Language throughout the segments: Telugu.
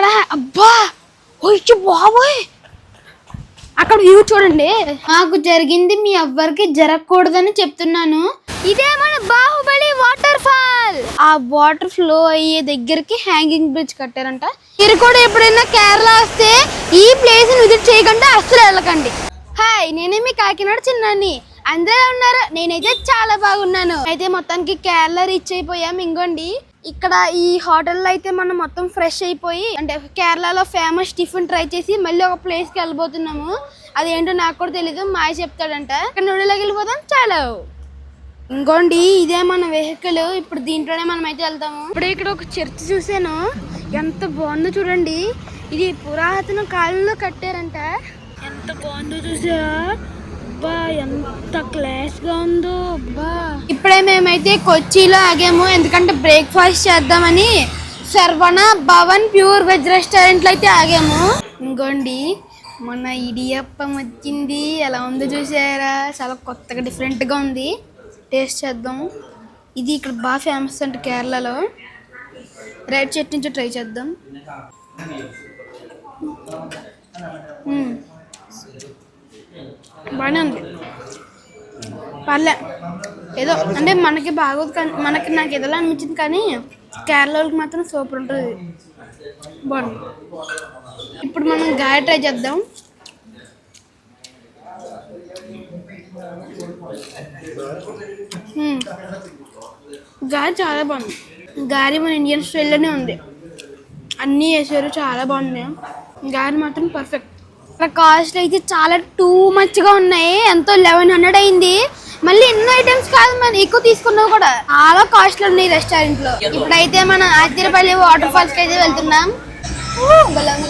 ఇక్కడ అబ్బా! ఓయ్ బాబోయ్! అక్కడ వ్యూ చూడండి. నాకు జరిగింది మీ ఎవ్వరికి జరగకూడదని చెప్తున్నాను. ఇదే మన బాహుబలి వాటర్ ఫాల్! ఆ వాటర్ ఫ్లో అయ్యే దగ్గరికి హ్యాంగింగ్ బ్రిడ్జ్ కట్టారంట. మీరు కూడా ఎప్పుడైనా కేరళ వస్తే ఈ ప్లేస్ విజిట్ చేయకుండా అస్సలు వెళ్ళకండి. హాయ్ నేనే మీ కాకినాడ చిన్నాన్ని. అందరూ ఉన్నారు? నేనైతే చాలా బాగున్నాను. అయితే మొత్తానికి కేరళ రీచ్ అయిపోయాం ఇంకోండి ఇక్కడ ఈ హోటల్లో అయితే మనం మొత్తం ఫ్రెష్ అయిపోయి అంటే కేరళలో ఫేమస్ టిఫిన్ ట్రై చేసి మళ్ళీ ఒక ప్లేస్కి వెళ్ళిపోతున్నాము అదేంటో నాకు కూడా తెలియదు మాయ చెప్తాడంట. ఇక్కడ నూడిలోకి వెళ్ళిపోతాం చాలా. ఇంకోండి ఇదే మన వెహికల్ ఇప్పుడు దీంట్లోనే మనం అయితే వెళ్తాము. ఇప్పుడు ఇక్కడ ఒక చర్చ్ చూసాను ఎంత బాగుందో చూడండి. ఇది పురాతన కాలంలో కట్టారంట. ఎంత బాగుందో చూసా అబ్బా ఎంత క్లాస్గా ఉందో అబ్బా. ఇప్పుడే మేమైతే కొచ్చిలో ఆగాము. ఎందుకంటే బ్రేక్ఫాస్ట్ చేద్దామని శర్వణ భవన్ ప్యూర్ వెజ్ రెస్టారెంట్లో అయితే ఆగాము. ఇంకోండి మొన్న ఇడియప్పం వచ్చింది. ఎలా ఉందో చూసారా? చాలా కొత్తగా డిఫరెంట్గా ఉంది. టేస్ట్ చేద్దాం. ఇది ఇక్కడ బాగా ఫేమస్ అంట కేరళలో. రెడ్ చట్నీ నుంచి ట్రై చేద్దాం. Hmm. బాగానే ఉంది. పర్లే. ఏదో అంటే మనకి బాగోదు కానీ మనకి నాకు ఎదలా అనిపించింది కానీ కేరళకి మాత్రం సూపర్ ఉంటుంది. బాగుంది. ఇప్పుడు మనం గాయ ట్రై చేద్దాం. గారి చాలా బాగుంది. గారి మన ఇండియన్ స్టైల్లోనే ఉంది. అన్నీ వేసారు చాలా బాగున్నాయి. గారి మాత్రం పర్ఫెక్ట్ ఇక్కడ కాస్ట్ అయితే చాలా టూ మచ్గా ఉన్నాయి. ఎంతో లెవెన్ హండ్రెడ్ అయింది. మళ్ళీ ఎన్నో ఐటమ్స్ కాదు మనం ఎక్కువ తీసుకున్నావు కూడా. చాలా కాస్ట్లు ఉన్నాయి రెస్టారెంట్లో ఇప్పుడైతే మనం ఆతిరపల్లి వాటర్ ఫాల్స్కి అయితే వెళ్తున్నాం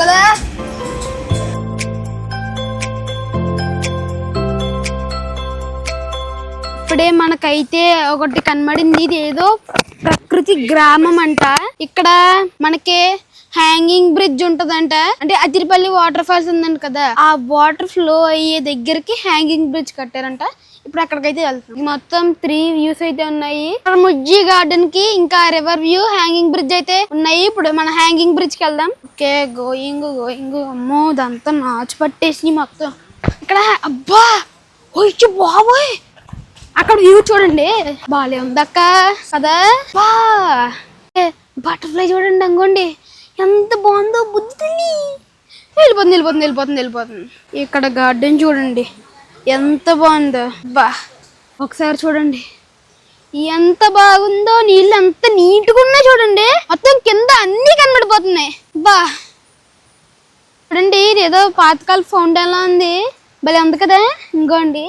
కదా ఇప్పుడే మనకైతే ఒకటి కనబడింది. ఇది ఏదో ప్రకృతి గ్రామం అంట. ఇక్కడ మనకి హ్యాంగింగ్ బ్రిడ్జ్ ఉంటదంట. అంటే అతిరిపల్లి వాటర్ ఫాల్స్ ఉందంట కదా ఆ వాటర్ ఫ్లో అయ్యే దగ్గరికి హ్యాంగింగ్ బ్రిడ్జ్ కట్టారంట. ఇప్పుడు అక్కడికైతే వెళ్తాం మొత్తం త్రీ వ్యూస్ అయితే ఉన్నాయి. ముజ్జి గార్డెన్కి ఇంకా రివర్ వ్యూ హ్యాంగింగ్ బ్రిడ్జ్ అయితే ఉన్నాయి. ఇప్పుడు మన హ్యాంగింగ్ బ్రిడ్జ్కి వెళ్దాం. ఓకే గోయింగ్ గోయింగ్ అమ్మో ఇదంతా నాచు పట్టేసి మొత్తం. ఇక్కడ అబ్బా! ఓయ్ బాబోయ్! అక్కడ వ్యూ చూడండి. బాలే ఉందక్క. కదా? బా బటర్ఫ్లై చూడండి అంగోండి ఎంత బాగుందో బుద్ధి వెళ్ళిపోతుంది వెళ్ళిపోతుంది వెళ్ళిపోతుంది వెళ్ళిపోతుంది. ఇక్కడ గార్డెన్ చూడండి. ఎంత బాగుందో. బా ఒకసారి చూడండి. ఎంత బాగుందో నీళ్ళు ఎంత నీట్గా ఉన్నాయి చూడండి. మొత్తం కింద అన్నీ కనబడిపోతున్నాయి. బా. చూడండి ఇది ఏదో పాతకాల ఫౌంటైన్ లా ఉంది. భలే ఉంది కదా. ఇంకోండి.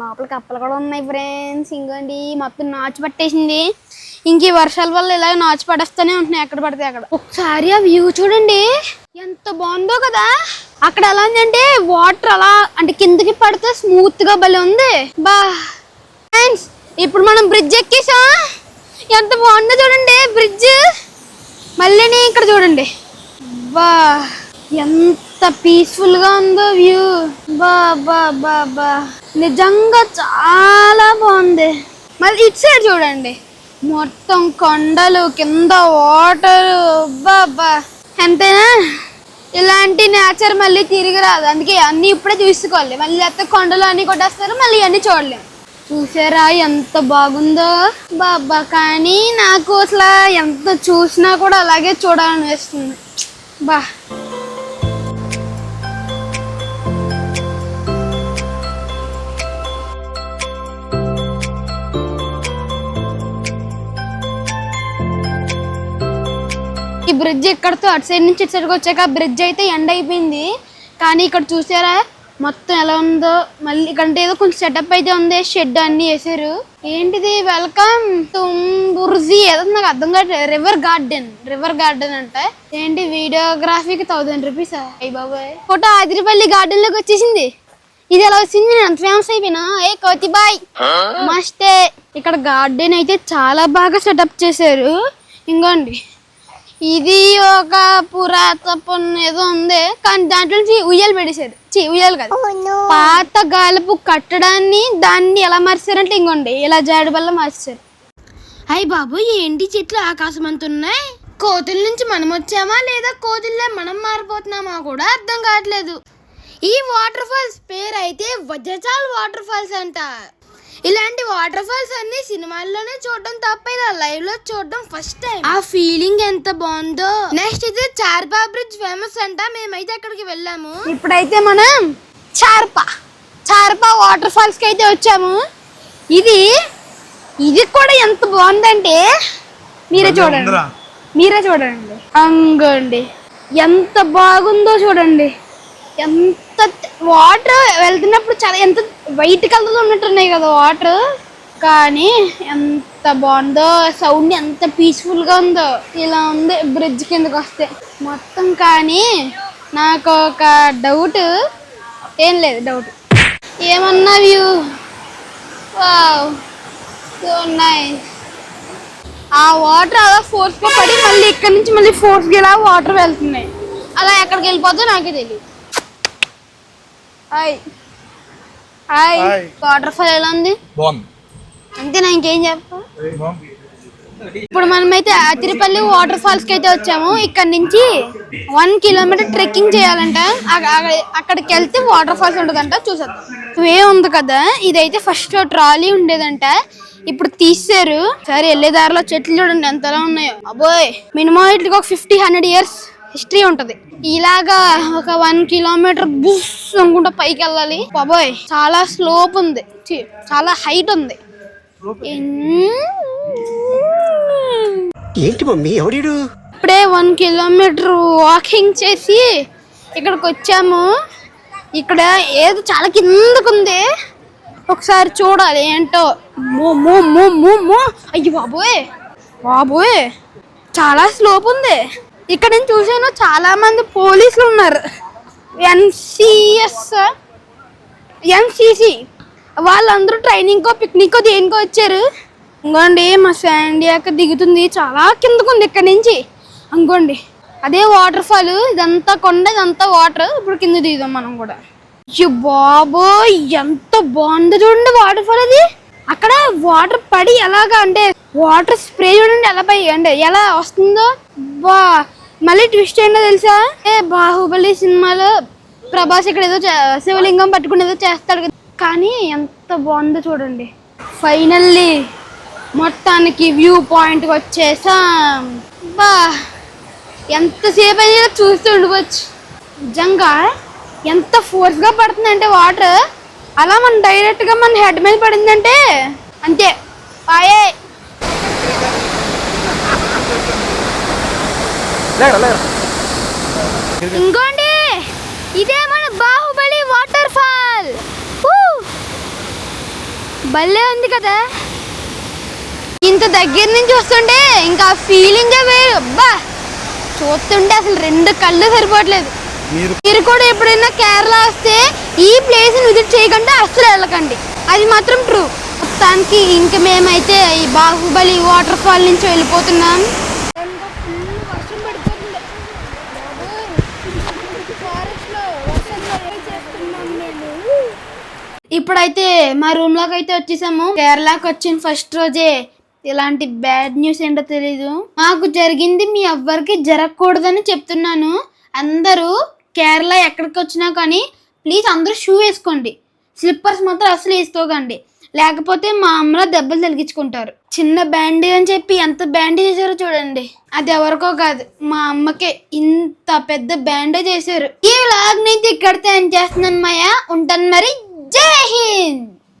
లోపల కప్పలు కూడా ఉన్నాయి ఫ్రెండ్స్ ఇంకోండి మొత్తం నాచు పట్టేసింది. ఇంక ఈ వర్షాల వల్ల ఇలా నాచు పడేస్తూనే ఉంటున్నాయి ఎక్కడ పడితే అక్కడ. ఒకసారి ఆ వ్యూ చూడండి. ఎంత బాగుందో కదా. అక్కడ ఎలా ఉందంటే వాటర్ అలా అంటే కిందకి పడితే స్మూత్గా భలే ఉంది. బా. ఫ్రెండ్స్ ఇప్పుడు మనం బ్రిడ్జ్ ఎక్కేసాం. ఎంత బాగుందో చూడండి బ్రిడ్జ్ మళ్ళీ ఇక్కడ చూడండి. బా. ఎంత పీస్ఫుల్గా ఉందో వ్యూ. బా బా బా బా. నిజంగా చాలా బాగుంది. మళ్ళీ ఇటు సైడ్ చూడండి. మొత్తం కొండలు కింద వాటర్. బా బా ఇలాంటి నేచర్ మళ్ళీ తిరిగి రాదు. అందుకే అన్ని ఇప్పుడే చూసుకోవాలి. మళ్ళీ లేకపోతే కొండలు అన్ని కొట్టేస్తారు మళ్ళీ అన్ని చూడలేం. చూసారా ఎంత బాగుందో? బాబా కానీ నాకు అసలు ఎంత చూసినా కూడా అలాగే చూడాలనిపిస్తుంది. బా బ్రిడ్జ్ ఇక్కడతో అటు సైడ్ నుంచి ఇటు సైడ్కి వచ్చాక బ్రిడ్జ్ అయితే ఎండ్ అయిపోయింది. కానీ ఇక్కడ చూసారా? మొత్తం ఎలా ఉందో? మళ్ళీ ఇక్కడ ఏదో కొంచెం సెటప్ అయితే ఉంది. షెడ్ అన్ని వేసారు ఏంటిది? వెల్కమ్ తుమ్ బుర్జీ ఏదో నాకు అర్థం కాదు రివర్ గార్డెన్ రివర్ గార్డెన్ అంటే. ఏంటి? వీడియోగ్రఫీకి థౌసండ్ రూపీస్ అయ్యి బాబాయ్. ఫోటో ఆదిరిపల్లి గార్డెన్లోకి వచ్చేసింది. ఇది ఎలా వచ్చింది? నేను అంత ఫేమస్ అయిపోయినా? ఏ కోతి బాయ్. మస్తే ఇక్కడ గార్డెన్ అయితే చాలా బాగా సెటప్ చేశారు. ఇంకోండి ఇది ఒక పురాతన ఏదో ఉంది కానీ దాంట్లో నుంచి ఉయ్యాలు పెట్టేశారు చి ఉయ్యాలు కాదు. పాత గాలపు కట్టడాన్ని దాన్ని ఎలా మార్చారంటే ఇంకోండి ఇలా జాడి వల్ల మార్చారు. అయ్యి బాబు ఏంటి చెట్లు ఆకాశం అంత ఉన్నాయి? కోతుల నుంచి మనం వచ్చామా లేదా కోతుల్లో మనం మారిపోతున్నామా కూడా అర్థం కావట్లేదు. ఈ వాటర్ ఫాల్స్ పేరు అయితే వజ్రచాల్ వాటర్ ఫాల్స్ అంట. ఇలాంటి వాటర్ ఫాల్స్ అన్ని సినిమాల్లోనే చూడడం తప్ప ఇలా లైవ్లో చూడడం ఫస్ట్ టైం ఆ ఫీలింగ్ ఎంత బాగుందో. నెక్స్ట్ అయితే చార్పా బ్రిడ్జ్ ఫేమస్ అంట మేమైతే అక్కడికి వెళ్ళాము. ఇప్పుడైతే మనం చార్పా చార్పా వాటర్ ఫాల్స్కి అయితే వచ్చాము. ఇది ఇది కూడా ఎంత బాగుందంటే మీరే చూడండి. మీరే చూడండి. అంగండి ఎంత బాగుందో చూడండి. ఎంత వాటర్ వెళ్తున్నప్పుడు చాలా ఎంత వైట్ కలర్ ఉన్నట్టున్నాయి కదా వాటర్. కానీ ఎంత బాగుందో సౌండ్ ఎంత పీస్ఫుల్గా ఉందో. ఇలా ఉంది బ్రిడ్జ్ కిందకి వస్తే. మొత్తం కానీ నాకు ఒక డౌట్ ఏం లేదు డౌట్ ఏమన్నా వ్యూ వావ్ సో నైస్ ఆ వాటర్ అలా ఫోర్స్గా పడి మళ్ళీ ఇక్కడ నుంచి మళ్ళీ ఫోర్స్గా ఇలా వాటర్ వెళ్తున్నాయి. అలా ఎక్కడికి వెళ్ళిపోతుందో నాకే తెలియదు హాయ్ హాయ్. వాటర్ ఫాల్ ఎలా ఉంది? బాగుంది. అంతేనా? ఇంకేం చెప్పు? ఇప్పుడు మనమైతే అతిరిపల్లి వాటర్ ఫాల్స్కి అయితే వచ్చాము. ఇక్కడ నుంచి వన్ కిలోమీటర్ ట్రెక్కింగ్ చేయాలంట. అక్క- అక్క- అక్కడికి వెళ్తే వాటర్ ఫాల్స్ ఉంటుందంట. చూసేద్దాం. వే ఉంది కదా. ఇదైతే ఫస్ట్ ట్రాలీ ఉండేదంట. ఇప్పుడు తీసారు సరే వెళ్ళే దారిలో చెట్లు చూడండి ఎంతలా ఉన్నాయో. అబ్బోయ్. మినిమం వీటికి ఒక ఫిఫ్టీ హండ్రెడ్ ఇయర్స్. హిస్టరీ ఉంటది. ఇలాగా ఒక వన్ కిలోమీటర్ బుస్ అనుకుంటా పైకి వెళ్ళాలి. బాబోయ్ చాలా స్లోప్ ఉంది. చాలా హైట్ ఉంది. ఏంటి మమ్మీ ఎవడీడు? ఇప్పుడే వన్ కిలోమీటర్ వాకింగ్ చేసి ఇక్కడికి వచ్చాము. ఇక్కడ ఏదో చాలా కిందకు ఉంది. ఒకసారి చూడాలి ఏంటో. మో మో మో మో మో. అయ్యి బాబోయ్ బాబోయ్ చాలా స్లోప్ ఉంది. ఇక్కడ నేను చూసాను చాలా మంది పోలీసులు ఉన్నారు. ఎన్సిఎస్ ఎన్సిసి వాళ్ళందరూ ట్రైనింగ్కో పిక్నిక్కో దేనికో వచ్చారు. ఇంకోండి మా శాండీ దిగుతుంది. చాలా కిందకు ఉంది ఇక్కడ నుంచి. అనుకోండి అదే వాటర్ ఫాల్ ఇదంతా కొండ ఇదంతా వాటర్ ఇప్పుడు కింద దిగుదాం మనం కూడా. అయ్యో బాబో ఎంత బాగుంది చూడండి వాటర్ ఫాల్ అది. అక్కడ వాటర్ పడి ఎలాగా అంటే వాటర్ స్ప్రే చూడండి ఎలా పై అంటే ఎలా వస్తుందో. బా మళ్ళీ ట్విస్ట్ ఏంటో తెలుసా? ఏ బాహుబలి సినిమాలో ప్రభాస్ ఇక్కడ ఏదో చే- శివలింగం పట్టుకునేదో చేస్తాడు కదా. కానీ ఎంత బాగుందో చూడండి. ఫైనల్లీ మొత్తానికి వ్యూ పాయింట్కి వచ్చేసాం. బా ఎంతసేపు అయినా చూస్తూ ఉండవచ్చు. నిజంగా ఎంత ఫోర్స్గా పడుతుందంటే వాటర్ అలా మన డైరెక్ట్గా మన హెడ్ మీద పడిందంటే అంతే. పాయే ఇంకోండి ఇదే మన బాహుబలి వాటర్ ఫాల్ భలే ఉంది కదా. ఇంత దగ్గర నుంచి వస్తుంటే ఇంకా ఫీలింగే వేరు. అబ్బా! చూస్తుంటే అసలు రెండు కళ్ళు సరిపోవట్లేదు. మీరు కూడా ఎప్పుడైనా కేరళ వస్తే ఈ ప్లేస్ విజిట్ చేయకుండా అస్సలు వెళ్ళకండి. అది మాత్రం ట్రూ మొత్తానికి ఇంక మేమైతే ఈ బాహుబలి వాటర్ ఫాల్ నుంచి వెళ్ళిపోతున్నాం. ఇప్పుడైతే మా రూమ్లోకి అయితే వచ్చేసాము. కేరళకి వచ్చిన ఫస్ట్ రోజే. ఇలాంటి బ్యాడ్ న్యూస్ ఏంటో తెలీదు. మాకు జరిగింది మీ ఎవ్వరికి జరగకూడదని చెప్తున్నాను. అందరూ కేరళ ఎక్కడికి వచ్చినా కానీ ప్లీజ్ అందరూ షూ వేసుకోండి. స్లిప్పర్స్ మాత్రం అసలు వేసుకోకండి. లేకపోతే మా అమ్మలో దెబ్బలు తలిగించుకుంటారు చిన్న బ్యాండేజ్ అని చెప్పి ఎంత బ్యాండేజ్ చేశారో చూడండి. అది ఎవరికో కాదు మా అమ్మకే. ఇంత పెద్ద బ్యాండేజ్ చేశారు. ఈ వ్లాగ్ నైతే ఇక్కడితే ఏం చేస్తున్నాను మాయా. ఉంటాను మరి. dead!